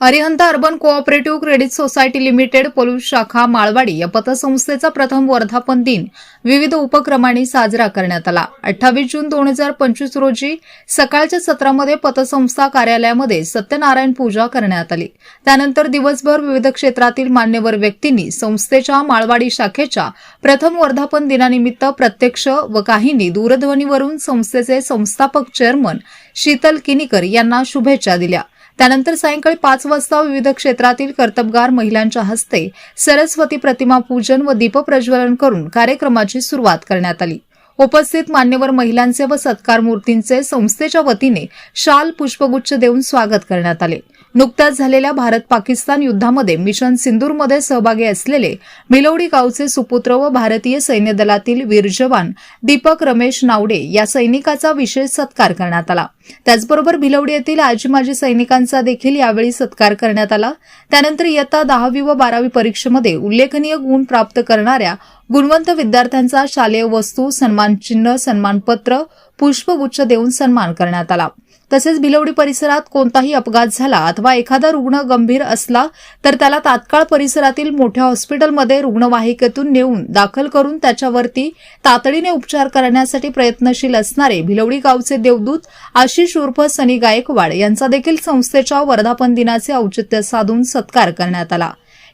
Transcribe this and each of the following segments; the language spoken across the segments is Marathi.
Arihant urban cooperative credit society limited Palus शाखा माळवाडी या पतसंस्थेचा प्रथम वर्धापन दिन विविध उपक्रमांनी साजरा करण्यात आला. अठ्ठावीस जून दोन हजार पंचवीस रोजी सकाळच्या सत्रामध्ये पतसंस्था कार्यालयामध्ये सत्यनारायण पूजा करण्यात आली. त्यानंतर दिवसभर विविध क्षेत्रातील मान्यवर व्यक्तींनी संस्थेच्या माळवाडी शाखेच्या प्रथम वर्धापन दिनानिमित्त प्रत्यक्ष व काहींनी दूरध्वनीवरून संस्थेचे संस्थापक चेअरमन शीतल किनीकर यांना शुभेच्छा दिल्या. त्यानंतर सायंकाळी पाच वाजता विविध क्षेत्रातील कर्तबगार महिलांच्या हस्ते सरस्वती प्रतिमा पूजन व दीपप्रज्वलन करून कार्यक्रमाची सुरुवात करण्यात आली. उपस्थित मान्यवर महिलांचे व सत्कार मूर्तींचे संस्थेच्या वतीने शाल पुष्पगुच्छ देऊन स्वागत करण्यात आले. नुकत्याच झालेल्या भारत पाकिस्तान युद्धामध्ये मिशन सिंदूरमध्ये सहभागी असलेले मिलवडी गावचे सुपुत्र व भारतीय सैन्य दलातील वीर जवान दीपक रमेश नावडे या सैनिकाचा विशेष सत्कार करण्यात आला. त्याचबरोबर भिलवडी येथील आजी माजी सैनिकांचा देखील यावेळी सत्कार करण्यात आला. त्यानंतर इयत्ता दहावी व बारावी परीक्षेमध्ये उल्लेखनीय गुण प्राप्त करणाऱ्या गुणवंत विद्यार्थ्यांचा शालेय वस्तू सन्मान सन्मानचिन्ह सन्मानपत्र पुष्पगुच्छ देऊन सन्मान करण्यात आला. तसेच भिलवडी परिसरात कोणताही अपघात झाला अथवा एखादा रुग्ण गंभीर असला तर त्याला तात्काळ परिसरातील मोठ्या हॉस्पिटलमध्ये रुग्णवाहिकेतून नेऊन दाखल करून त्याच्यावरती तातडीने उपचार करण्यासाठी प्रयत्नशील असणारे भिलवडी गावचे देवदूत आशिष उर्फ सनी गायकवाड यांचा देखील संस्थेच्या वर्धापन दिनाचे औचित्य साधून सत्कार करण्यात आला.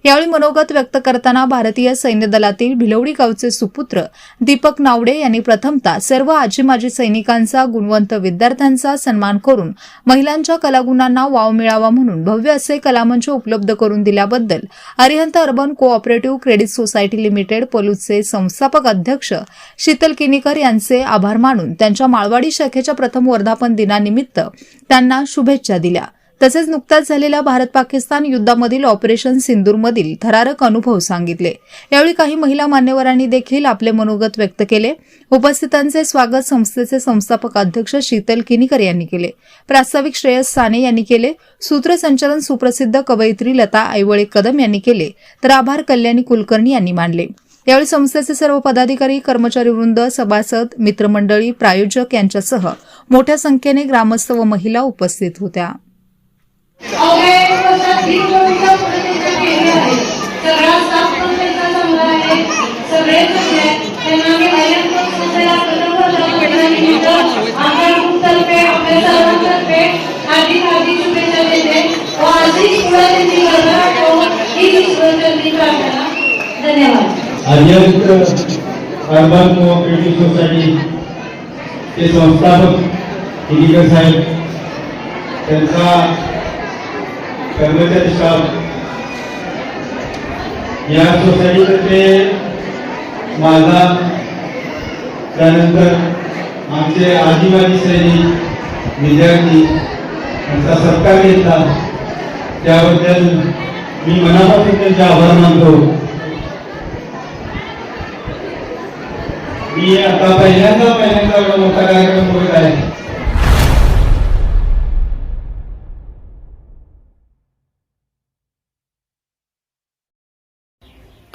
यावेळी मनोगत व्यक्त करताना भारतीय सैन्य दलातील भिलवडी गावचे सुपुत्र दीपक नावडे यांनी प्रथमतः सर्व आजी माजी सैनिकांचा गुणवंत विद्यार्थ्यांचा सन्मान करून महिलांच्या कलागुणांना वाव मिळावा म्हणून भव्य असे कलामंच उपलब्ध करून दिल्याबद्दल Arihant urban cooperative credit society limited पलूचे संस्थापक अध्यक्ष शीतल किनीकर यांचे आभार मानून त्यांच्या माळवाडी शाखेच्या प्रथम वर्धापन दिनानिमित्त त्यांना शुभेच्छा दिल्या. तसेच नुकत्याच झालेल्या भारत पाकिस्तान युद्धामधील ऑपरेशन सिंदूरमधील थरारक अनुभव सांगितले. यावेळी काही महिला मान्यवरांनी देखील आपले मनोगत व्यक्त केले. उपस्थितांचे स्वागत संस्थेचे संस्थापक अध्यक्ष शीतल किनीकर यांनी केले. प्रास्ताविक श्रेयस साने यांनी केले. सूत्रसंचालन सुप्रसिद्ध कवयित्री लता ऐवळे कदम यांनी केले. तर आभार कल्याणी कुलकर्णी यांनी मानले. यावेळी संस्थेचे सर्व पदाधिकारी कर्मचारी वृंद सभासद मित्रमंडळी प्रायोजक यांच्यासह मोठ्या संख्येने ग्रामस्थ व महिला उपस्थित होत्या. धन्यवाद अर्बन कोऑपरेटिव्ह सोसायटी चे संस्थापक साहेब कर्मचारी स्टाफ या सोसायटीतर्फे माझा त्यानंतर आमचे आदिवासी सैनिक विद्यार्थी यांचा सत्कार घेतला. त्याबद्दल मी मनापासून त्यांचे आभार मानतो. मी आता पहिल्यांदा पहिल्यांदा मोठा कार्यक्रम बघत आहे.